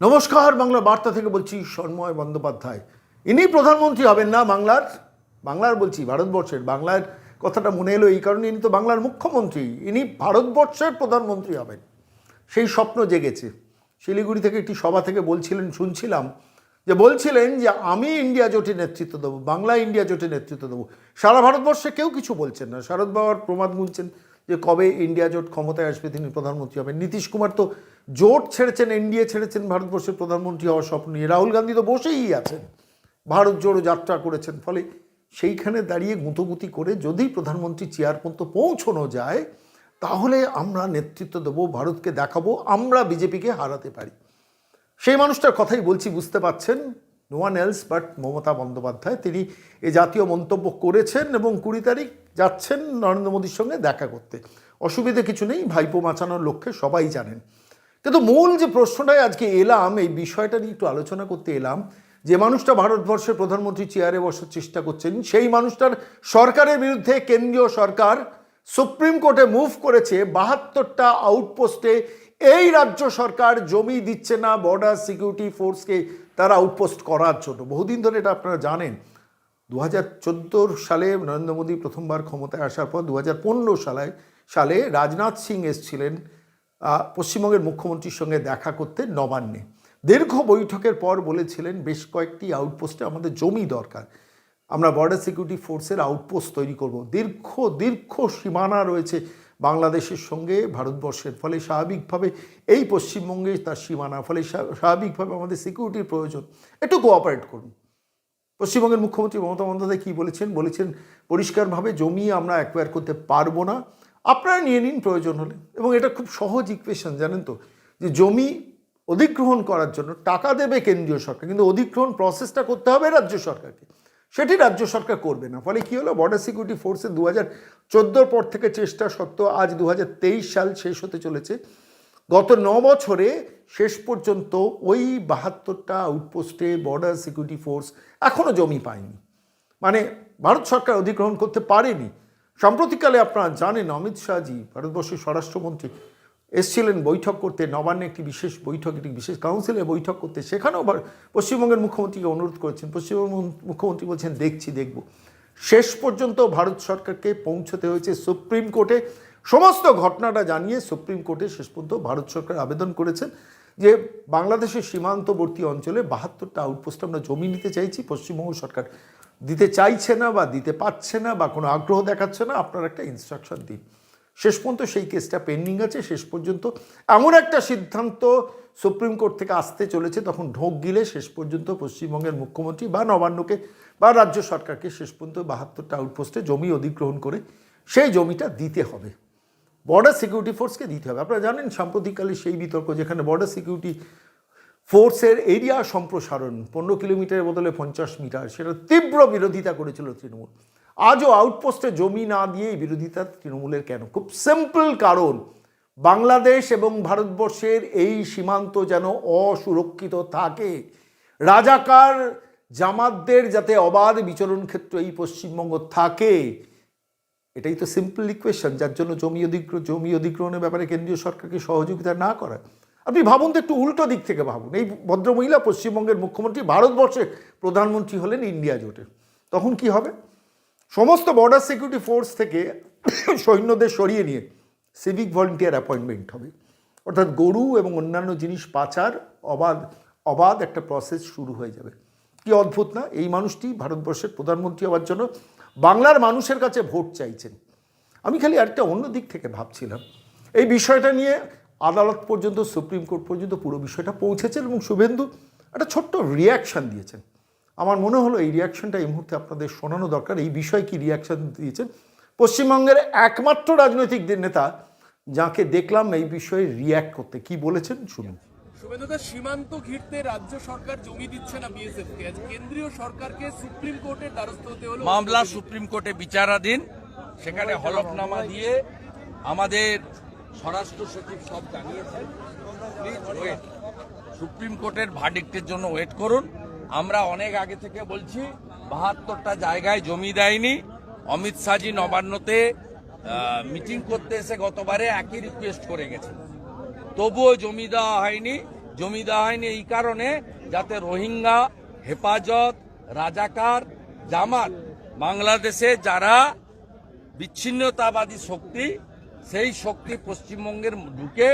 নমস্কার, বাংলা বার্তা থেকে বলছি সন্ময় বন্দ্যোপাধ্যায়। ইনি প্রধানমন্ত্রী হবেন না বাংলার বাংলার বলছি ভারতবর্ষের, বাংলার কথাটা মনে এলো এই কারণে ইনি তো বাংলার মুখ্যমন্ত্রী, ইনি ভারতবর্ষের প্রধানমন্ত্রী হবেন। সেই স্বপ্ন জেগেছে। শিলিগুড়ি থেকে একটি সভা থেকে বলছিলেন, শুনছিলাম যে বলছিলেন যে আমি ইন্ডিয়া জোটে নেতৃত্ব দেবো, বাংলা ইন্ডিয়া জোটে নেতৃত্ব দেবো। সারা ভারতবর্ষে কেউ কিছু বলছেন না। শারদ বাবার প্রমাদ গুনছেন যে কবে ইন্ডিয়া জোট ক্ষমতায় আসবে তিনি প্রধানমন্ত্রী হবেন। নীতিশ কুমার তো জোট ছেড়েছেন এনডিএ ছেড়েছেন ভারতবর্ষের প্রধানমন্ত্রী হওয়ার স্বপ্ন নিয়ে। রাহুল গান্ধী তো বসেই আছেন। ভারত জোড়ো যাত্রা করেছেন। ফলে সেইখানে দাঁড়িয়ে গুঁতোগুতি করে যদি প্রধানমন্ত্রী চেয়ার পর্যন্ত পৌঁছানো যায়, তাহলে আমরা নেতৃত্ব দেবো, ভারতকে দেখাবো, আমরা বিজেপিকে হারাতে পারি। সেই মানুষটার কথাই বলছি, বুঝতে পাচ্ছেন no one else but Mamata Bandyopadhyay. তিনি এ জাতীয় মন্তব্য করেছেন এবং কুড়ি তারিখ যাচ্ছেন নরেন্দ্র মোদীর সঙ্গে দেখা করতে। অসুবিধে কিছু নেই, ভাইপো বাঁচানোর লক্ষ্যে সবাই জানেন। কিন্তু মূল যে প্রশ্নটায় আজকে এলাম, এই বিষয়টা নিয়ে একটু আলোচনা করতে এলাম, যে মানুষটা ভারতবর্ষের প্রধানমন্ত্রী চেয়ারে বসার চেষ্টা করছেন, সেই মানুষটার সরকারের বিরুদ্ধে কেন্দ্রীয় সরকার সুপ্রিম কোর্টে মুভ করেছে, বাহাত্তরটা আউটপোস্টে এই রাজ্য সরকার জমি দিচ্ছে না বর্ডার সিকিউরিটি ফোর্সকে তারা আউটপোস্ট করার জন্য। বহুদিন ধরে এটা আপনারা জানেন দু হাজার সালে নরেন্দ্র মোদী প্রথমবার ক্ষমতায় আসার পর দু হাজার পনেরো সালে সালে রাজনাথ সিং এসছিলেন পশ্চিমবঙ্গের মুখ্যমন্ত্রীর সঙ্গে দেখা করতে নবান্নে। দীর্ঘ বৈঠকের পর বলেছিলেন, বেশ কয়েকটি আউটপোস্টে আমাদের জমি দরকার। আমরা বর্ডার সিকিউরিটি ফোর্সের আউটপোস্ট তৈরি করব। দীর্ঘ দীর্ঘ সীমানা রয়েছে বাংলাদেশের সঙ্গে ভারতবর্ষের ফলে স্বাভাবিকভাবে এই পশ্চিমবঙ্গে তার সীমানা, ফলে স্বা- স্বাভাবিকভাবে আমাদের সিকিউরিটির প্রয়োজন। একটু কোঅপারেট করুন। পশ্চিমবঙ্গের মুখ্যমন্ত্রী মমতা বন্দ্যোপাধ্যায় কী বলেছেন? বলেছেন, পরিষ্কারভাবে জমি আমরা অ্যাকোয়ার করতে পারব না। আপনারা নিয়ে নিন প্রয়োজন হলে। এবং এটা খুব সহজ ইকুয়েশন জানেন তো? যে জমি অধিগ্রহণ করার জন্য টাকা দেবে কেন্দ্রীয় সরকার, কিন্তু অধিগ্রহণ প্রসেসটা করতে হবে রাজ্য সরকারকে। সেটি রাজ্য সরকার করবে না। ফলে কী হলো? বর্ডার সিকিউরিটি ফোর্সে দু হাজার চোদ্দোর পর থেকে চেষ্টা সত্ত্বেও আজ দু হাজার তেইশ সাল শেষ হতে চলেছে। গত ন বছরে শেষ পর্যন্ত ওই বাহাত্তরটা আউটপোস্টে বর্ডার সিকিউরিটি ফোর্স এখনও জমি পায়নি। মানে ভারত সরকার অধিগ্রহণ করতে পারেনি। সাম্প্রতিককালে আপনারা জানেন, অমিত শাহজি, ভারতবর্ষের স্বরাষ্ট্রমন্ত্রী এসছিলেন বৈঠক করতে, নবান্নে একটি বিশেষ বৈঠক, একটি বিশেষ কাউন্সিলে বৈঠক করতে, সেখানেও পশ্চিমবঙ্গের মুখ্যমন্ত্রীকে অনুরোধ করেছেন। পশ্চিমবঙ্গ মুখ্যমন্ত্রী বলছেন, দেখছি, দেখব। শেষ পর্যন্ত ভারত সরকারকে পৌঁছতে হয়েছে সুপ্রিম কোর্টে। সমস্ত ঘটনাটা জানিয়ে সুপ্রিম কোর্টে শেষ পর্যন্ত ভারত সরকার আবেদন করেছেন যে বাংলাদেশের সীমান্তবর্তী অঞ্চলে বাহাত্তরটা আউটপোস্ট আমরা জমি নিতে চাইছি, পশ্চিমবঙ্গ সরকার দিতে চাইছে না বা দিতে পারছে না বা কোনো আগ্রহ দেখাচ্ছে না, আপনার একটা ইনস্ট্রাকশন দিন। শেষ পর্যন্ত সেই কেসটা পেন্ডিং আছে, শেষ পর্যন্ত এমন একটা সিদ্ধান্ত সুপ্রিম কোর্ট থেকে আসতে চলেছে, তখন ঢোক গিলে শেষ পর্যন্ত পশ্চিমবঙ্গের মুখ্যমন্ত্রী বা নবান্নকে বা রাজ্য সরকারকে শেষ পর্যন্ত বাহাত্তরটা আউটপোস্টে জমি অধিগ্রহণ করে সেই জমিটা দিতে হবে। বর্ডার সিকিউরিটি ফোর্সকে দিতে হবে। আপনারা জানেন, সাম্প্রতিককালে সেই বিতর্ক যেখানে বর্ডার সিকিউরিটি ফোর্সের এরিয়া সম্প্রসারণ, পনেরো কিলোমিটারের বদলে পঞ্চাশ মিটার সেটা তীব্র বিরোধিতা করেছিল তৃণমূল। আজও আউটপোস্টে জমি না দিয়েই বিরোধিতা তৃণমূলের কেন? খুব সিম্পল কারণ, বাংলাদেশ এবং ভারতবর্ষের এই সীমান্ত যেন অসুরক্ষিত থাকে। রাজাকার জামাতদের যাতে অবাধ বিচরণ ক্ষেত্র এই পশ্চিমবঙ্গ থাকে। এটাই তো সিম্পল ইকুয়েশন যার জন্য জমি অধিগ্রহণ জমি অধিগ্রহণের ব্যাপারে কেন্দ্রীয় সরকারকে সহযোগিতা না করা। আপনি ভাবুন তো একটু উল্টো দিক থেকে ভাবুন। এই ভদ্রমহিলা পশ্চিমবঙ্গের মুখ্যমন্ত্রী ভারতবর্ষের প্রধানমন্ত্রী হলেন ইন্ডিয়া জোটের। তখন কি হবে? সমস্ত বর্ডার সিকিউরিটি ফোর্স থেকে সৈন্যদের সরিয়ে নিয়ে সিভিক ভলেন্টিয়ার অ্যাপয়েন্টমেন্ট হবে। অর্থাৎ গরু এবং অন্যান্য জিনিস পাচার অবাধ অবাধ একটা প্রসেস শুরু হয়ে যাবে। কি অদ্ভুত না? এই মানুষটি ভারতবর্ষের প্রধানমন্ত্রী হওয়ার জন্য বাংলার মানুষের কাছে ভোট চাইছেন। আমি খালি আরেকটা অন্য দিক থেকে ভাবছিলাম। এই বিষয়টা নিয়ে আদালত পর্যন্ত, সুপ্রিম কোর্ট পর্যন্ত পুরো বিষয়টা পৌঁছেছেন এবং শুভেন্দু একটা ছোট্ট রিয়াকশান দিয়েছেন। আমার মনে হলো এই রিয়াকশনটা এই মুহূর্তে আপনাদের শোনানো দরকার। এই বিষয়ে কি রিয়াকশন দিয়েছেন? পশ্চিমবঙ্গের একমাত্র রাজনৈতিক নেতা যাকে দেখলাম এই বিষয়ে রিয়্যাক্ট করতে। কি বলেছেন? শুনুন। শুভেন্দুদা সীমান্ত ঘিরতে রাজ্য সরকার জমি দিচ্ছে না বিএসএফ কে কেন্দ্রীয় সরকারকে সুপ্রিম কোর্টের দ্বারস্থ হতে হলো মামলা সুপ্রিম কোর্টে বিচারাধীন। সেখানে হলফনামা দিয়ে আমাদের স্বরাষ্ট্র সচিব সব জানিয়েছেন। সুপ্রিম কোর্টের ভার্ডিক্টের জন্য ওয়েট করুন। আমরা অনেক আগে থেকে বলছি, বাহাত্তরটা জায়গায় জমি দেয়নি। অমিত শাহজি নবান্নতে মিটিং করতে এসে গতবারে একই রিকোয়েস্ট করে গেছেন তবুও জমি দেওয়া হয়নি। জমি দেওয়া হয়নি এই কারণে যাতে রোহিঙ্গা, হেফাজত, রাজাকার, জামাত, বাংলাদেশে যারা বিচ্ছিন্নতাবাদী শক্তি, সেই শক্তি পশ্চিমবঙ্গের ঢুকে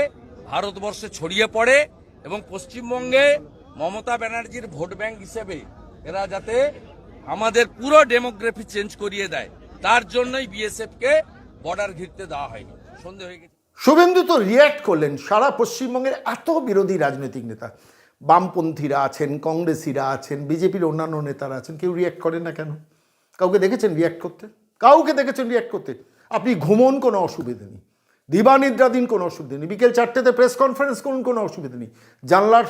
ভারতবর্ষে ছড়িয়ে পড়ে এবং পশ্চিমবঙ্গে মমতা ব্যানার্জির ভোট ব্যাংক হিসেবে এরা যাতে আমাদের পুরো ডেমোগ্রাফি চেঞ্জ করিয়ে দেয়, তার জন্যই বিএসএফকে বর্ডার ঘিরতে দেওয়া হয়নি। সন্ধে হয়ে গেছে। শুভেন্দু তো রিয়্যাক্ট করলেন, সারা পশ্চিমবঙ্গের এত বিরোধী রাজনৈতিক নেতা। বামপন্থীরা আছেন, কংগ্রেসিরা আছেন, বিজেপির অন্যান্য নেতারা আছেন, কেউ রিয়্যাক্ট করেন না কেন? কাউকে দেখেছেন রিয়্যাক্ট করতে? কাউকে দেখেছেন রিয়্যাক্ট করতে? আপনি ঘুমন, কোনো অসুবিধে নেই। দিবানিদ্রাদিন কোনো অসুবিধা নেই। বিকেল চারটেতে প্রেস কনফারেন্স করুন, কোনো অসুবিধা নেই। জানলার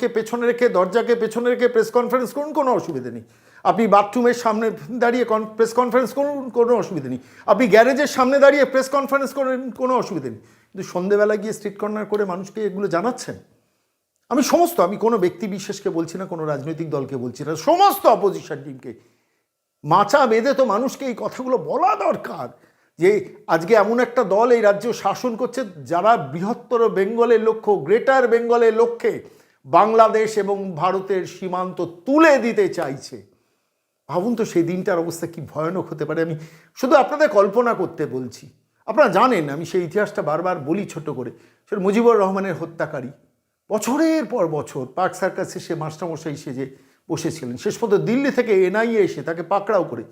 কে পেছনে রেখে, দরজাকে পেছনে রেখে প্রেস কনফারেন্স করুন, কোনো অসুবিধা নেই। আপনি বাথরুমের সামনে দাঁড়িয়ে কন প্রেস কনফারেন্স করুন, কোনো অসুবিধা নেই। আপনি গ্যারেজের সামনে দাঁড়িয়ে প্রেস কনফারেন্স করেন, কোনো অসুবিধা নেই। কিন্তু সন্ধেবেলা গিয়ে স্ট্রিট কর্নার করে মানুষকে এগুলো জানাচ্ছেন? আমি সমস্ত, আমি কোনো ব্যক্তি বিশেষকে বলছি না, কোনো রাজনৈতিক দলকে বলছি না, সমস্ত অপোজিশন টিমকে মাচা বেঁধে তো মানুষকে এই কথাগুলো বলা দরকার। যে আজকে এমন একটা দল এই রাজ্য শাসন করছে, যারা বৃহত্তর বেঙ্গলের লক্ষ্য, গ্রেটার বেঙ্গলের লক্ষ্যে বাংলাদেশ এবং ভারতের সীমান্ত তুলে দিতে চাইছে। ভাবুন তো সেই দিনটার অবস্থা কি ভয়ানক হতে পারে। আমি শুধু আপনাদের কল্পনা করতে বলছি। আপনারা জানেন, আমি সেই ইতিহাসটা বারবার বলি ছোট করে। সেটা মুজিবুর রহমানের হত্যাকারী। বছরের পর বছর পার্ক সার্কাসে সে মাস্টারমশাই সেজে বসেছিলেন। শেষ পর্যন্ত দিল্লি থেকে এনআইএ এসে তাকে পাকড়াও করে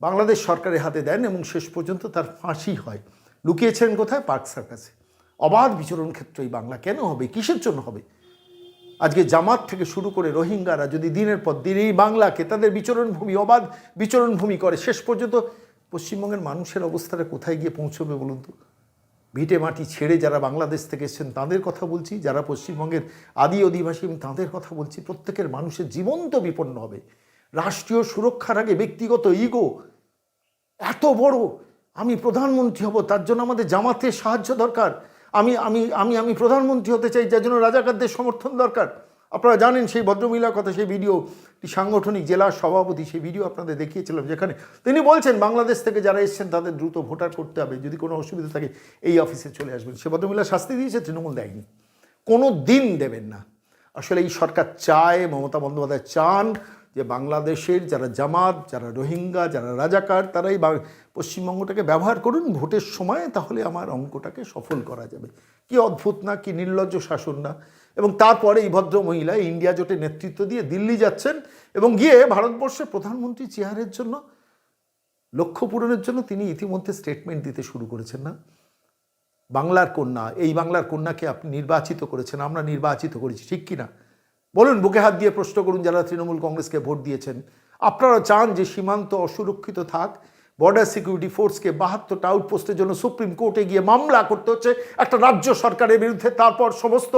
বাংলাদেশ সরকারের হাতে দেন এবং শেষ পর্যন্ত তার ফাঁসি হয়। লুকিয়েছেন কোথায়? পার্ক সার্কাসে। অবাধ বিচরণ ক্ষেত্র এই বাংলা কেন হবে? কিসের জন্য হবে? আজকে জামাত থেকে শুরু করে রোহিঙ্গারা যদি দিনের পর দিন এই বাংলাকে তাদের বিচরণভূমি, অবাধ বিচরণভূমি করে, শেষ পর্যন্ত পশ্চিমবঙ্গের মানুষের অবস্থাটা কোথায় গিয়ে পৌঁছবে বলুন তো? ভিটে মাটি ছেড়ে যারা বাংলাদেশ থেকে এসেছেন, তাদের কথা বলছি। যারা পশ্চিমবঙ্গের আদি অধিবাসী, আমি তাদের কথা বলছি। প্রত্যেকের মানুষের জীবন্ত বিপন্ন হবে। রাষ্ট্রীয় সুরক্ষার আগে ব্যক্তিগত ইগো এত বড়, আমি প্রধানমন্ত্রী হব, তার জন্য আমাদের জামাতের সাহায্য দরকার। আমি আমি আমি আমি প্রধানমন্ত্রী হতে চাই, যার জন্য রাজাকারদের সমর্থন দরকার। আপনারা জানেন সেই ভদ্রমহিলার কথা, সেই ভিডিও সাংগঠনিক জেলার সভাপতি সেই ভিডিও আপনাদের দেখিয়েছিলাম যেখানে তিনি বলছেন, বাংলাদেশ থেকে যারা এসছেন, তাদের দ্রুত ভোটার করতে হবে। যদি কোনো অসুবিধা থাকে, এই অফিসে চলে আসবেন। সে ভদ্রমহিলা শাস্তি দিয়েছে, তৃণমূল দেয়নি। কোনো দিন দেবেন না। আসলে এই সরকার চায়, মমতা বন্দ্যোপাধ্যায় চান যে বাংলাদেশের যারা জামাত, যারা রোহিঙ্গা, যারা রাজাকার, তারাই বা- পশ্চিমবঙ্গটাকে ব্যবহার করুন ভোটের সময়, তাহলে আমার অঙ্কটাকে সফল করা যাবে। কি অদ্ভুত না, কি নির্লজ্জ শাসন না। এবং তারপরে এই ভদ্র মহিলা ইন্ডিয়া জোটে নেতৃত্ব দিয়ে দিল্লি যাচ্ছেন এবং গিয়ে ভারতবর্ষের প্রধানমন্ত্রী চেয়ারের জন্য, লক্ষ্য পূরণের জন্য তিনি ইতিমধ্যে স্টেটমেন্ট দিতে শুরু করেছেন না। বাংলার কন্যা, এই বাংলার কন্যাকে আপনি নির্বাচিত করেছেন, আমরা নির্বাচিত করেছি, ঠিক কি না বলুন, বুকে হাত দিয়ে প্রশ্ন করুন যারা তৃণমূল কংগ্রেসকে ভোট দিয়েছেন। আপনারা চান যে সীমান্ত অসুরক্ষিত থাক বর্ডার সিকিউরিটি ফোর্সকে বাহাত্তরটা আউটপোস্টের জন্য সুপ্রিম কোর্টে গিয়ে মামলা করতে হচ্ছে, একটা রাজ্য সরকারের বিরুদ্ধে, তারপর সমস্ত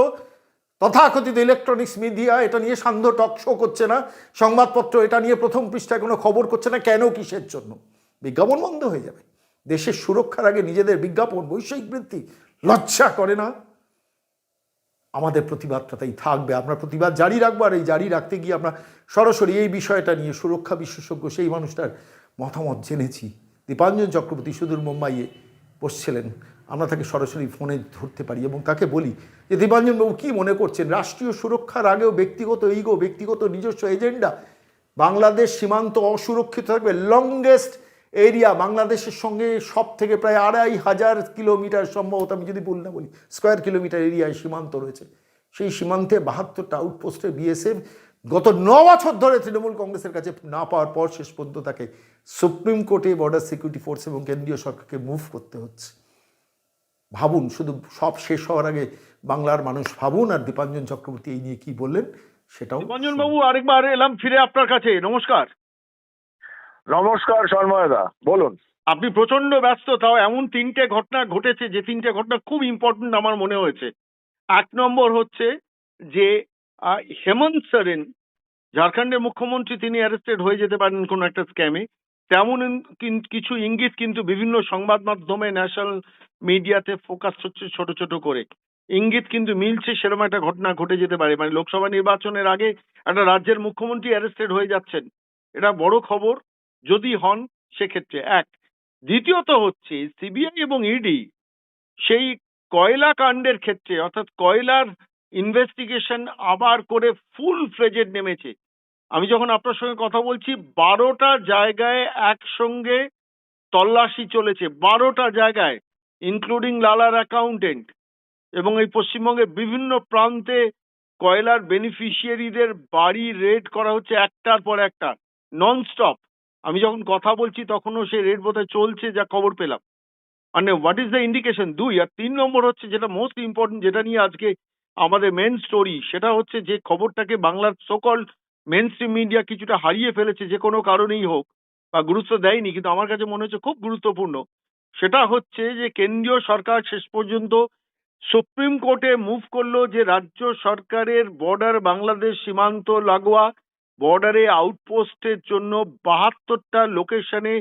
তথাকথিত ইলেকট্রনিক্স মিডিয়া এটা নিয়ে সান্ধ্য টক শো করছে না, সংবাদপত্র এটা নিয়ে প্রথম পৃষ্ঠায় কোনো খবর করছে না, কেন কিসের জন্য? বিজ্ঞাপন বন্ধ হয়ে যাবে। দেশের সুরক্ষার আগে নিজেদের বিজ্ঞাপন বৈষয়িক বৃত্তি লজ্জা করে না? আমাদের প্রতিবাদটা তাই থাকবে। আমরা প্রতিবাদ জারি রাখব আর এই জারি রাখতে গিয়ে আমরা সরাসরি এই বিষয়টা নিয়ে সুরক্ষা বিশেষজ্ঞ সেই মানুষটার মতামত জেনেছি। দীপাঞ্জন চক্রবর্তী সুদূর মুম্বাইয়ে বসছিলেন। আমরা তাকে সরাসরি ফোনে ধরতে পারি এবং তাকে বলি যে দীপাঞ্জনবাবু কী মনে করছেন? রাষ্ট্রীয় সুরক্ষার আগেও ব্যক্তিগত ইগো ব্যক্তিগত নিজস্ব এজেন্ডা বাংলাদেশ সীমান্ত অসুরক্ষিত থাকবে লংগেস্ট এরিয়া বাংলাদেশের সঙ্গে সব থেকে প্রায় আড়াই হাজার কিলোমিটার সম্ভবত আমি যদি ভুল না বলি স্কোয়ার কিলোমিটার এরিয়ায় সীমান্ত রয়েছে। সেই সীমান্তে বাহাত্তরটা আউটপোস্টে বিএসএফ গত ন বছর ধরে তৃণমূল কংগ্রেসের কাছে না পাওয়ার পর শেষ পর্যন্ত তাকে সুপ্রিম কোর্টে বর্ডার সিকিউরিটি ফোর্স এবং কেন্দ্রীয় সরকারকে মুভ করতে হচ্ছে। ভাবুন শুধু সব শেষ হওয়ার আগে বাংলার মানুষ ভাবুন আর দীপাঞ্জন চক্রবর্তী এই নিয়ে কি বললেন সেটাও রঞ্জন বাবু আরেকবার এলাম ফিরে আপনার কাছে। নমস্কার। নমস্কার সন্ময়দা, বলুন। আপনি প্রচণ্ড ব্যস্ত, তাও এমন তিনটে ঘটনা ঘটেছে, যে তিনটে ঘটনা খুব ইম্পর্টেন্ট আমার মনে হয়েছে। এক নম্বর হচ্ছে যে হেমন্ত সরেন, ঝাড়খণ্ডের মুখ্যমন্ত্রী, তিনি অ্যারেস্টেড হয়ে যেতে পারেন কোনো একটা স্ক্যামে তেমন কিছু ইঙ্গিত কিন্তু বিভিন্ন সংবাদ মাধ্যমে ন্যাশনাল মিডিয়াতে ফোকাস হচ্ছে ছোট ছোট করে। ইঙ্গিত কিন্তু মিলছে, সেরকম একটা ঘটনা ঘটে যেতে পারে। মানে লোকসভা নির্বাচনের আগে একটা রাজ্যের মুখ্যমন্ত্রী অ্যারেস্টেড হয়ে যাচ্ছেন। এটা বড় খবর। যদি হন, সেক্ষেত্রে এক। দ্বিতীয়ত হচ্ছে সিবিআই এবং ইডি সেই কয়লা কাণ্ডের ক্ষেত্রে, অর্থাৎ কয়লার ইনভেস্টিগেশন আবার করে ফুল ফ্লেজেড নেমেছে। আমি যখন আপনার সঙ্গে কথা বলছি, বারোটা জায়গায় একসঙ্গে তল্লাশি চলেছে, বারোটা জায়গায় ইনক্লুডিং লালার অ্যাকাউন্টেন্ট এবং এই পশ্চিমবঙ্গের বিভিন্ন প্রান্তে কয়লার বেনিফিশিয়ারিদের বাড়ি রেড করা হচ্ছে একটার পর একটা নন স্টপ আমি যখন কথা বলছি তখনও সেই রেড বোধহয় চলছে, যা খবর পেলাম। মানে হোয়াট ইজ দ্য ইন্ডিকেশন দুই আর তিন নম্বর হচ্ছে যেটা মোস্ট ইম্পর্টেন্ট যেটা নিয়ে আজকে আমাদের মেন স্টোরি সেটা হচ্ছে যে খবরটাকে বাংলার সকল মেন স্ট্রিম মিডিয়া কিছুটা হারিয়ে ফেলেছে, যে কোনো কারণেই হোক, বা গুরুত্ব দেয়নি, কিন্তু আমার কাছে মনে হচ্ছে খুব গুরুত্বপূর্ণ। সেটা হচ্ছে যে কেন্দ্রীয় সরকার শেষ পর্যন্ত সুপ্রিম কোর্টে মুভ করল যে রাজ্য সরকারের বর্ডার বাংলাদেশ সীমান্ত লাগোয়া বর্ডারে আউটপোস্টের জন্য বাহাত্তরটা লোকেশনে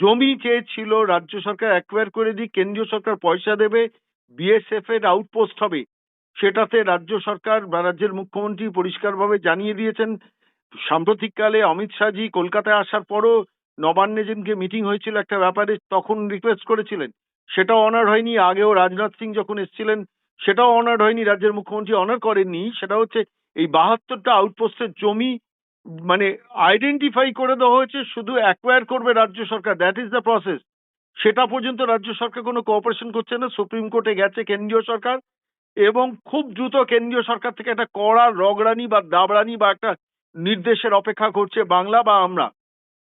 জমি চেয়েছিল রাজ্য সরকার। অ্যাকোয়ার করে দিক, কেন্দ্রীয় সরকার পয়সা দেবে বিএসএফ এর আউটপোস্ট হবে। সেটাতে রাজ্য সরকার বা রাজ্যের মুখ্যমন্ত্রী পরিষ্কারভাবে জানিয়ে দিয়েছেন। সাম্প্রতিককালে অমিত শাহজি কলকাতায় আসার পরও নবান্নে যেদিনকে মিটিং হয়েছিল একটা ব্যাপারে তখন রিকোয়েস্ট করেছিলেন। সেটাও অনার হয়নি। আগেও রাজনাথ সিং যখন এসেছিলেন, সেটাও অনার হয়নি। রাজ্যের মুখ্যমন্ত্রী অনার করেননি। সেটা হচ্ছে এই বাহাত্তরটা আউটপোস্টের জমি মানে আইডেন্টিফাই করে দেওয়া হয়েছে শুধু অ্যাকোয়ার করবে রাজ্য সরকার দ্যাট ইজ দ্য প্রসেস সেটা পর্যন্ত রাজ্য সরকার কোনো কোঅপারেশন করছে না, সুপ্রিম কোর্টে গেছে কেন্দ্রীয় সরকার, এবং খুব দ্রুত কেন্দ্রীয় সরকার থেকে একটা কড়া রগরানি বা দাবরানি বা একটা নির্দেশের অপেক্ষা করছে বাংলা বা আমরা।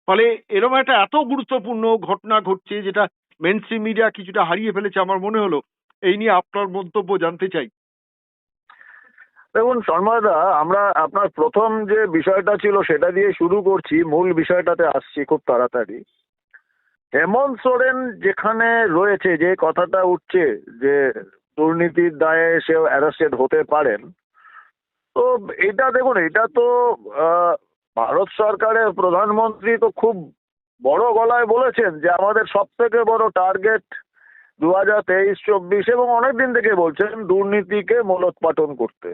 ফলে এরকম একটা এত গুরুত্বপূর্ণ ঘটনা ঘটছে যেটা মেন স্ট্রিম মিডিয়া কিছুটা হারিয়ে ফেলেছে, আমার মনে হলো। এই নিয়ে আপনার মন্তব্য জানতে চাই। দেখুন, সন্ময়দা, আমরা আপনার প্রথম যে বিষয়টা ছিল সেটা দিয়ে শুরু করছি, মূল বিষয়টাতে আসছি খুব তাড়াতাড়ি। হেমন্ত সোরেন যেখানে রয়েছে, যে কথাটা উঠছে যে দুর্নীতির দায়ে সে অ্যারেস্টেড হতে পারেন, তো এটা দেখুন, এটা তো ভারত সরকারের প্রধানমন্ত্রী তো খুব বড় গলায় বলেছেন যে আমাদের সব থেকে বড় টার্গেট দু হাজার তেইশ চব্বিশ এবং অনেক দিন থেকে বলছেন দুর্নীতিকে মূলোৎপাটন করতে।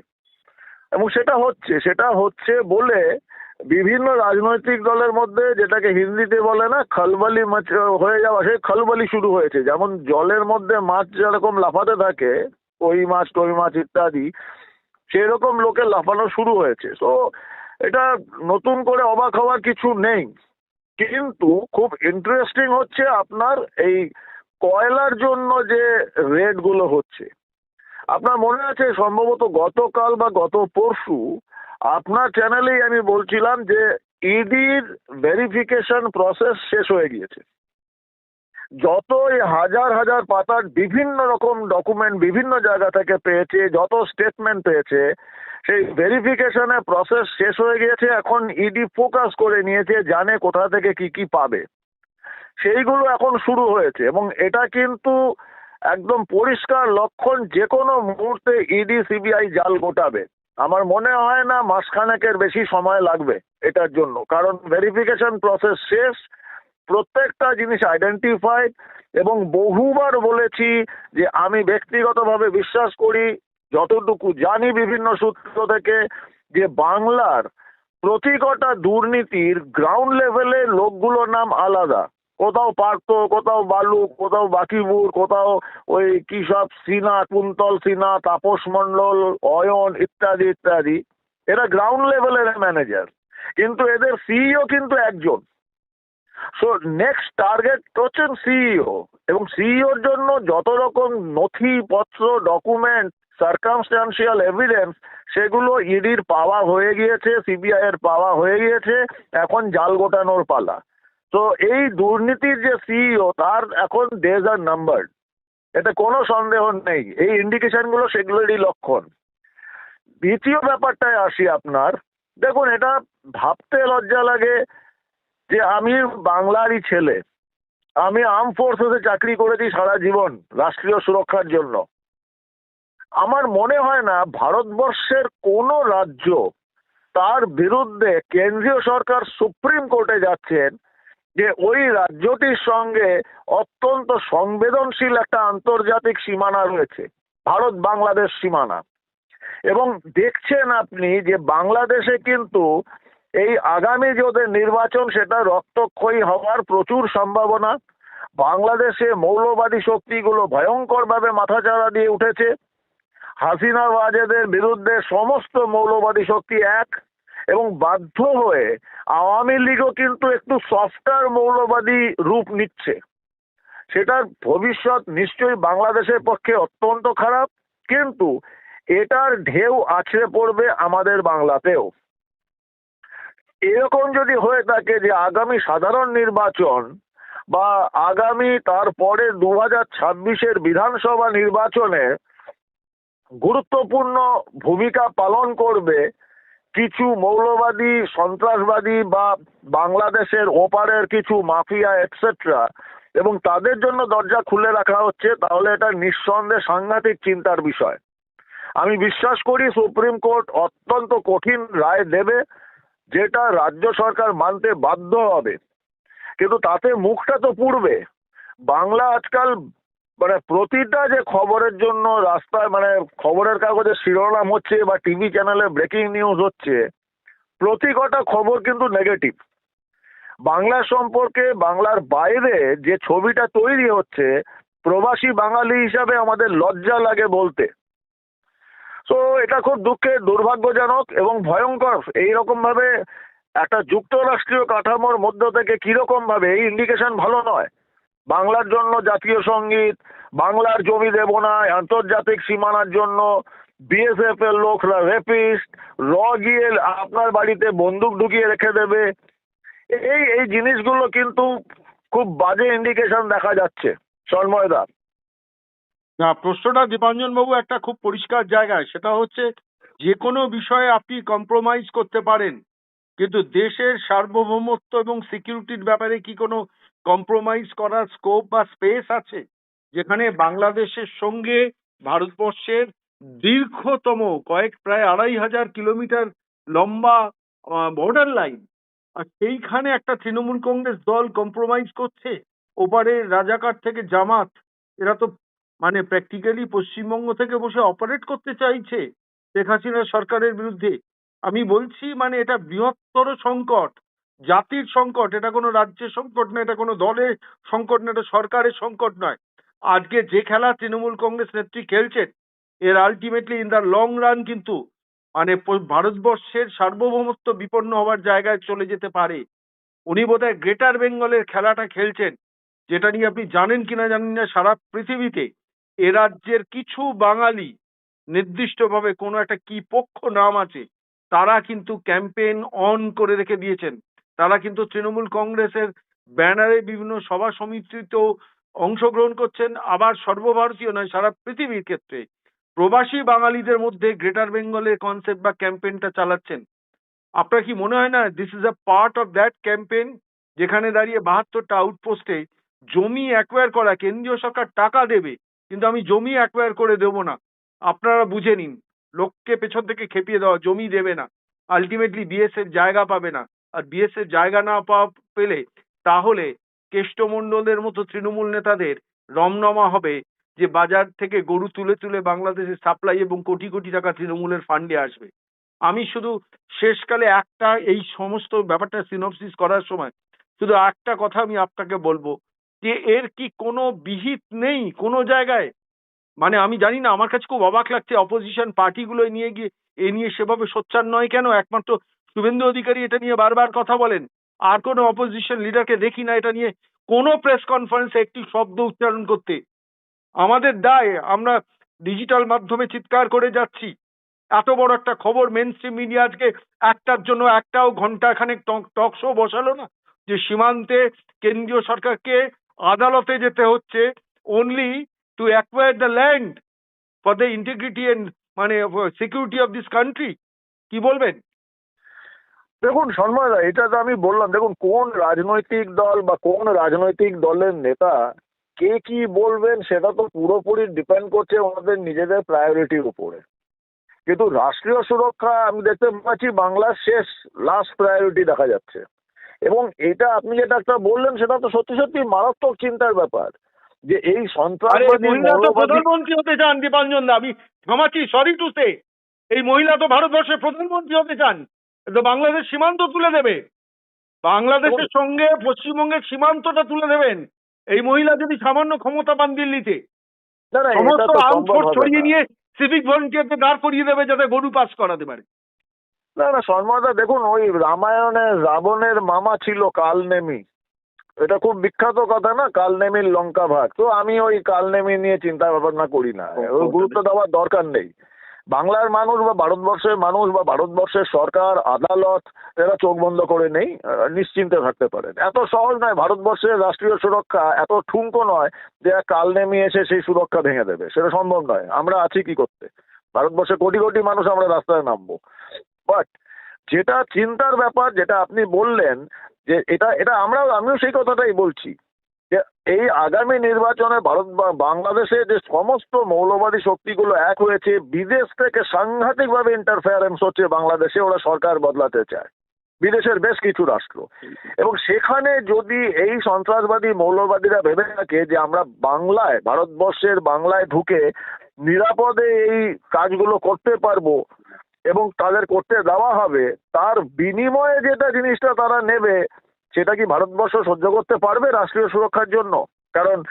এবং সেটা হচ্ছে সেটা হচ্ছে বলে বিভিন্ন রাজনৈতিক দলের মধ্যে যেটাকে হিন্দিতে বলে না, খলবলি মাছ হয়ে যাওয়া, সেই খলবলি শুরু হয়েছে। যেমন জলের মধ্যে মাছ যেরকম লাফাতে থাকে, কই মাছ, টই মাছ ইত্যাদি, সেরকম লোকে লাফানো শুরু হয়েছে। তো এটা নতুন করে অবাক হওয়ার কিছু নেই। কিন্তু খুব ইন্টারেস্টিং হচ্ছে আপনার এই কয়লার জন্য যে রেটগুলো হচ্ছে। আপনার মনে আছে সম্ভবত গতকাল বা গত পরশু আপনার চ্যানেলেই আমি বলছিলাম যে ইডির ভেরিফিকেশন প্রসেস শেষ হয়ে গিয়েছে। যতই হাজার হাজার পাতার বিভিন্ন রকম ডকুমেন্ট বিভিন্ন জায়গা থেকে পেয়েছে, যত স্টেটমেন্ট পেয়েছে, সেই ভেরিফিকেশনের প্রসেস শেষ হয়ে গিয়েছে। এখন ইডি ফোকাস করে নিয়েছে, জানে কোথা থেকে কি কি পাবে। সেইগুলো এখন শুরু হয়েছে এবং এটা কিন্তু একদম পরিষ্কার লক্ষণ যে কোনো মুহূর্তে ইডি সিবিআই জাল গোটাবে। আমার মনে হয় না মাসখানেকের বেশি সময় লাগবে এটার জন্য। কারণ ভেরিফিকেশন প্রসেস শেষ, প্রত্যেকটা জিনিস আইডেন্টিফাইড এবং বহুবার বলেছি যে আমি ব্যক্তিগতভাবে বিশ্বাস করি, যতটুকু জানি বিভিন্ন সূত্র থেকে, যে বাংলার প্রতি কটা দুর্নীতির গ্রাউন্ড লেভেলে লোকগুলোর নাম আলাদা। কোথাও পার্থ, কোথাও বালু, কোথাও বাকিবুর, কোথাও ওই কি সব সিনা, কুন্তল সিনা, তাপস মণ্ডল, অয়ন ইত্যাদি ইত্যাদি। এরা গ্রাউন্ড লেভেলের ম্যানেজার কিন্তু এদের সিইও কিন্তু একজন। সো নেক্সট টার্গেট হচ্ছেন সিইও এবং সিইওর জন্য যত রকম নথিপত্র ডকুমেন্ট সার্কামস্টান্সিয়াল এভিডেন্স সেগুলো ইডির পাওয়া হয়ে গিয়েছে সিবিআই এর পাওয়া হয়ে গিয়েছে, এখন জাল গোটানোর পালা। তো এই দুর্নীতির যে সিইও তার এখন ডেজ আর নাম্বার এতে কোনো সন্দেহ নেই। এই ইন্ডিকেশনগুলো সেগুলোরই লক্ষণ। দ্বিতীয় ব্যাপারটায় আসি আপনার। দেখুন, এটা ভাবতে লজ্জা লাগে যে আমি বাংলারই ছেলে। আমি আর্ম ফোর্সেসে চাকরি করেছি সারা জীবন রাষ্ট্রীয় সুরক্ষার জন্য। আমার মনে হয় না ভারতবর্ষের কোনো রাজ্য তার বিরুদ্ধে কেন্দ্রীয় সরকার সুপ্রিম কোর্টে যাচ্ছেন যে ওই রাজ্যটির সঙ্গে অত্যন্ত সংবেদনশীল একটা আন্তর্জাতিক সীমানা রয়েছে, ভারত বাংলাদেশ সীমানা। এবং দেখছেন আপনি যে বাংলাদেশে কিন্তু এই আগামী যে নির্বাচন, সেটা রক্তক্ষয়ী হওয়ার প্রচুর সম্ভাবনা। বাংলাদেশে মৌলবাদী শক্তিগুলো ভয়ঙ্করভাবে মাথাচাড়া দিয়ে উঠেছে। হাসিনা ওয়াজেদের বিরুদ্ধে সমস্ত মৌলবাদী শক্তি এক। এবং বাধ্য হয়ে আওয়ামী লীগও কিন্তু একটু সফটওয়্যার মৌলবাদী রূপ নিচ্ছে। সেটার ভবিষ্যৎ নিশ্চয়ই বাংলাদেশের পক্ষে অত্যন্ত খারাপ, কিন্তু এটার ঢেউ আছড়ে পড়বে আমাদের বাংলাতেও। এরকম যদি হয়ে থাকে যে আগামী সাধারণ নির্বাচন বা আগামী তারপরে দু হাজার ছাব্বিশের বিধানসভা নির্বাচনে গুরুত্বপূর্ণ ভূমিকা পালন করবে কিছু মৌলবাদী, সন্ত্রাসবাদী বা বাংলাদেশের ওপারের কিছু মাফিয়া এটসেট্রা এবং তাদের জন্য দরজা খুলে রাখা হচ্ছে, তাহলে এটা নিঃসন্দেহে সাংঘাতিক চিন্তার বিষয়। আমি বিশ্বাস করি সুপ্রিম কোর্ট অত্যন্ত কঠিন রায় দেবে, যেটা রাজ্য সরকার মানতে বাধ্য হবে। কিন্তু তাতে মুখটা তো পুড়বে। বাংলা আজকাল মানে প্রতিটা যে খবরের জন্য রাস্তায় মানে খবরের কাগজে শিরোনাম হচ্ছে বা টিভি চ্যানেলে ব্রেকিং নিউজ হচ্ছে, প্রতি কটা খবর কিন্তু নেগেটিভ বাংলা সম্পর্কে, বাংলার বাইরে যে ছবিটা তৈরি হচ্ছে, প্রবাসী বাঙালি হিসাবে আমাদের লজ্জা লাগে বলতে। তো এটা খুব দুঃখের, দুর্ভাগ্যজনক এবং ভয়ঙ্কর। এইরকম ভাবে একটা যুক্তরাষ্ট্রীয় কাঠামোর মধ্য থেকে কীরকম ভাবে এই ইন্ডিকেশন ভালো নয়। বাংলার জন্য জাতীয় সংগীত, বাংলার জমি দেব না আন্তর্জাতিক সীমানার জন্য বিএসএফ এর লোকরা রেপিস্ট র গিয়ে আপনার বাড়িতে বন্দুক ঢুকিয়ে রেখে দেবে। এই এই জিনিসগুলো কিন্তু খুব বাজে ইন্ডিকেশন দেখা যাচ্ছে। সন্ময়দা না, প্রশ্নটা দীপাঞ্জন বাবু একটা খুব পরিষ্কার জায়গায়। সেটা হচ্ছে যে কোনো বিষয়ে আপনি কম্প্রোমাইজ করতে পারেন। কিন্তু দেশের সার্বভৌমত্ব এবং সিকিউরিটির ব্যাপারে কি কোনো কম্প্রোমাইজ করার স্কোপ বা স্পেস আছে, যেখানে বাংলাদেশের সঙ্গে ভারতবর্ষের দীর্ঘতম কয়েক প্রায় আড়াই হাজার কিলোমিটার লম্বা বর্ডার লাইন আর সেইখানে একটা তৃণমূল কংগ্রেস দল কম্প্রোমাইজ করছে। ওপারে রাজাকার থেকে জামাত, এরা তো মানে প্র্যাকটিক্যালি পশ্চিমবঙ্গ থেকে বসে অপারেট করতে চাইছে শেখ হাসিনা সরকারের বিরুদ্ধে। আমি বলছি মানে এটা বৃহত্তর সংকট। জাতির সংকট, এটা কোনো রাজ্যের সংকট না এটা কোনো দলের সংকট না এটা সরকারের সংকট নয়। আজকে যে খেলা তৃণমূল কংগ্রেস নেত্রী খেলছেন, এর ultimately in the long run কিন্তু মানে ভারতবর্ষের সার্বভৌমত্ব বিপন্ন হওয়ার জায়গায় চলে যেতে পারে। উনি বোধহয় গ্রেটার বেঙ্গলের খেলাটা খেলছেন, যেটা নিয়ে আপনি জানেন কিনা জানেন না, সারা পৃথিবীতে এ রাজ্যের কিছু বাঙালি নির্দিষ্টভাবে কোনো একটা কি পক্ষ নাম আছে, তারা কিন্তু ক্যাম্পেইন অন করে রেখে দিয়েছেন। তারা কিন্তু তৃণমূল কংগ্রেসের ব্যানারে বিভিন্ন সভা সমিতিতেও অংশগ্রহণ করছেন। আবার সর্বভারতীয় নয়, সারা পৃথিবীর ক্ষেত্রে। প্রবাসী বাঙালিদের মধ্যে গ্রেটার বেঙ্গলের কনসেপ্ট বা ক্যাম্পেইনটা চালাচ্ছেন। আপনার কি মনে হয় না this is a part of that campaign যেখানে দাঁড়িয়ে বাহাত্তরটা আউটপোস্টে জমি অ্যাকোয়ার করা, কেন্দ্রীয় সরকার টাকা দেবে, কিন্তু আমি জমি অ্যাকোয়ার করে দেবো না। আপনারা বুঝে নিন, লোককে পেছন থেকে খেপিয়ে দেওয়া, জমি দেবে না। আলটিমেটলি বিএসএফ জায়গা পাবে না। আর বিএসএফ জায়গা না পাওয়া পেলে তাহলে কেষ্টমণ্ডলের মতো তৃণমূল নেতাদের রমনমা হবে যে বাজার থেকে গরু তুলে তুলে বাংলাদেশে সাপ্লাই এবং কোটি কোটি টাকা তৃণমূলের ফান্ডে আসবে। আমি শুধু শেষকালে একটা এই সমস্ত ব্যাপারটা সিনপসিস করার সময় শুধু একটা কথা আমি আপনাকে বলব যে এর কি কোনো বিহিত নেই কোনো জায়গায়? মানে আমি জানি না, আমার কাছে খুব অবাক লাগছে। অপোজিশন পার্টিগুলো নিয়ে গিয়ে, এ নিয়ে সেভাবে সোচ্চার নয় কেন? একমাত্র শুভেন্দু অধিকারী এটা নিয়ে বারবার কথা বলেন। আর কোনো অপোজিশন লিডারকে দেখি না, এটা নিয়ে কোনো প্রেস কনফারেন্সে একটি শব্দ উচ্চারণ করতে। আমাদের দায়, আমরা ডিজিটাল মাধ্যমে চিৎকার করে যাচ্ছি। এত বড় একটা খবর মেন স্ট্রিম মিডিয়া আজকে একটার জন্য একটাও ঘণ্টা খানেক টক শো বসালো না। যে সীমান্তে কেন্দ্রীয় সরকারকে আদালতে যেতে হচ্ছে only to acquire the land for the integrity and মানে সিকিউরিটি অফ দিস কান্ট্রি কি বলবেন? দেখুন সন্ময়দা এটা তো আমি বললাম দেখুন কোন রাজনৈতিক দল বা কোন রাজনৈতিক দলের নেতা কে কি বলবেন সেটা তো পুরোপুরি ডিপেন্ড করছে ওনাদের নিজেদের প্রায়োরিটির উপরে। কিন্তু রাষ্ট্রীয় সুরক্ষা আমি দেখতে পাচ্ছি বাংলার শেষ লাস্ট প্রায়োরিটি দেখা যাচ্ছে। এবং এটা আপনি যেটা একটা বললেন সেটা তো সত্যি সত্যি মারাত্মক চিন্তার ব্যাপার। যে এই সন্ত্রাসবাদী প্রধানমন্ত্রী হতে চান দীপাঞ্জন আমি সরি টু সে এই মহিলা তো ভারতবর্ষের প্রধানমন্ত্রী হতে চান। বাংলাদেশ সীমান্ত তুলে দেবে। বাংলাদেশের সঙ্গে পশ্চিমবঙ্গের সীমান্তটা তুলে দেবেন। এই মহিলা যদি সামান্য ক্ষমতা পান দিল্লিতে সমস্ত ছড়িয়ে নিয়ে সিভিক ভলেন্টিয়ারকে দাঁড় করিয়ে দেবে যাতে গরু পাস করাতে পারে। না না সন্ময়দা দেখুন ওই রামায়ণে রাবণের মামা ছিল কালনেমি। এটা খুব বিখ্যাত কথা না কালনেমির লঙ্কা ভাগ তো আমি ওই কালনেমি নিয়ে চিন্তা ভাবনা করি না। ওই গুরুত্ব দেওয়ার দরকার নেই। বাংলার মানুষ বা ভারতবর্ষের মানুষ বা ভারতবর্ষের সরকার, আদালত, এরা চোখ বন্ধ করে নেই নিশ্চিন্তে থাকতে পারেন। এত সহজ নয়, ভারতবর্ষের রাষ্ট্রীয় সুরক্ষা এত ঠুনকো নয় যে কাল নেমে এসে সেই সুরক্ষা ভেঙে দেবে। সেটা সম্ভব নয়। আমরা আছি কি করতে? ভারতবর্ষে কোটি কোটি মানুষ আমরা রাস্তায় নামবো। বাট যেটা চিন্তার ব্যাপার, যেটা আপনি বললেন, যে এটা এটা আমরাও, আমিও সেই কথাটাই বলছি। যে এই আগামী নির্বাচনে ভারত বাংলাদেশে যে সমস্ত মৌলবাদী শক্তিগুলো এক হয়েছে, বিদেশ থেকে সাংঘাতিকভাবে ইন্টারফেয়ারেন্স হচ্ছে বাংলাদেশে, ওরা সরকার বদলাতে চায়। বিদেশের বেশ কিছু রাষ্ট্র। এবং সেখানে যদি এই সন্ত্রাসবাদী মৌলবাদীরা ভেবে থাকে যে আমরা বাংলায়, ভারতবর্ষের বাংলায় ঢুকে নিরাপদে এই কাজগুলো করতে পারব এবং তাদের করতে দেওয়া হবে, তার বিনিময়ে যেটা জিনিসটা তারা নেবে সেটা কি ভারতবর্ষ সহ্য করতে পারবে রাষ্ট্রীয় সুরক্ষার জন্য? কারণ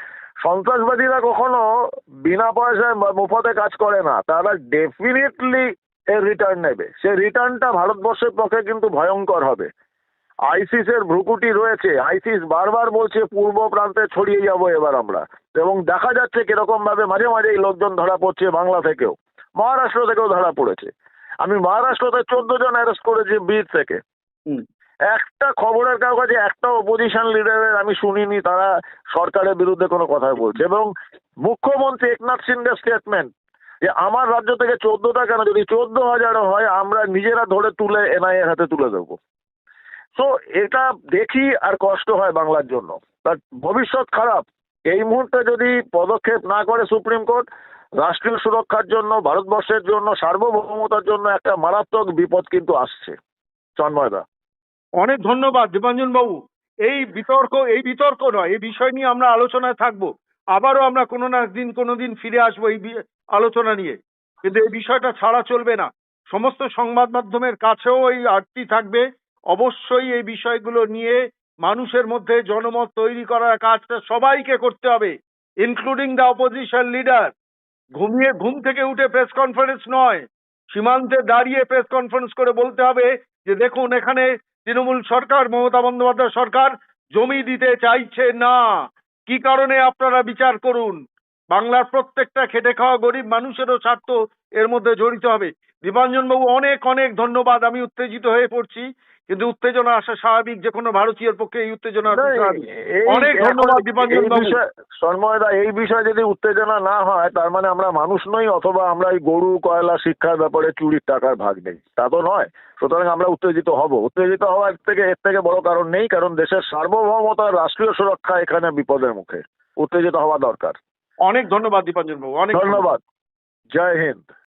সন্ত্রাসবাদীরা কখনো বিনা পয়সায় মুফতে কাজ করে না। তারা ডেফিনেটলি এর রিটার্ন নেবে। সে রিটার্নটা ভারতবর্ষের পক্ষে কিন্তু ভয়ঙ্কর হবে। আইসিসের ভ্রুকুটি রয়েছে। আইসিস বারবার বলছে, পূর্ব প্রান্তে ছড়িয়ে যাব এবার আমরা। এবং দেখা যাচ্ছে কীরকম ভাবে মাঝে মাঝে এই লোকজন ধরা পড়ছে বাংলা থেকেও। মহারাষ্ট্র থেকেও ধরা পড়েছে। আমি মহারাষ্ট্রতে চোদ্দ জন অ্যারেস্ট করেছি বীর থেকে। একটা খবরের কাগজে একটা অপোজিশন লিডারের আমি শুনিনি, তারা সরকারের বিরুদ্ধে কোনো কথা বলছে। এবং মুখ্যমন্ত্রী একনাথ সিন্ডের স্টেটমেন্ট যে, আমার রাজ্য থেকে চোদ্দটা কেন? যদি চোদ্দ হাজারও হয়, আমরা নিজেরা ধরে তুলে এনআইএর হাতে তুলে দেবো। তো এটা দেখি আর কষ্ট হয় বাংলার জন্য। বাট ভবিষ্যৎ খারাপ। এই মুহূর্তে যদি পদক্ষেপ না করে সুপ্রিম কোর্ট, রাষ্ট্রীয় সুরক্ষার জন্য, ভারতবর্ষের জন্য, সার্বভৌমতার জন্য একটা মারাত্মক বিপদ কিন্তু আসছে। চন্ময়দা অনেক ধন্যবাদ দীপাঞ্জন বাবু। এই বিতর্ক এই বিতর্ক নয়, এই বিষয় নিয়ে আমরা আলোচনায় থাকব। আবারও আমরা কোনো না দিন কোনো দিন ফিরে আসব এই আলোচনা নিয়ে। কিন্তু এই বিষয়টা ছাড়া চলবে না। সমস্ত সংবাদ মাধ্যমের কাছেও এই আর্তি থাকবে। অবশ্যই এই বিষয়গুলো নিয়ে মানুষের মধ্যে জনমত তৈরি করার কাজটা সবাইকে করতে হবে ইনক্লুডিং দ্য অপোজিশন লিডার ঘুমিয়ে ঘুম থেকে উঠে প্রেস কনফারেন্স নয়, সীমান্তে দাঁড়িয়ে প্রেস কনফারেন্স করে বলতে হবে যে দেখুন এখানে তৃণমূল সরকার, মমতা বন্দ্যোপাধ্যায় সরকার জমি দিতে চাইছে না। কি কারণে আপনারা বিচার করুন? বাংলার প্রত্যেকটা খেটে খাওয়া গরিব মানুষেরও স্বার্থ এর মধ্যে জড়িত হবে। দীপাঞ্জন বাবু অনেক অনেক ধন্যবাদ। আমি উত্তেজিত হয়ে পড়ছি। কিন্তু উত্তেজনা আসা স্বাভাবিক যে কোনো ভারতীয়ের পক্ষে এই উত্তেজনা অনেক ধন্যবাদ দীপাঞ্জন সন্ময়দা এই বিষয়ে যদি উত্তেজনা না হয় তার মানে আমরা মানুষ নই অথবা আমরা এই গরু কয়লা শিক্ষার ব্যাপারে চুরির টাকার ভাগ নেই। তা তো নয়। সুতরাং আমরা উত্তেজিত হব। উত্তেজিত হওয়ার থেকে এর থেকে বড় কারণ নেই কারণ দেশের সার্বভৌমতা রাষ্ট্রীয় সুরক্ষা এখানে বিপদের মুখে। উত্তেজিত হওয়া দরকার। অনেক ধন্যবাদ দীপাঞ্জন বাবু অনেক ধন্যবাদ। জয় হিন্দ।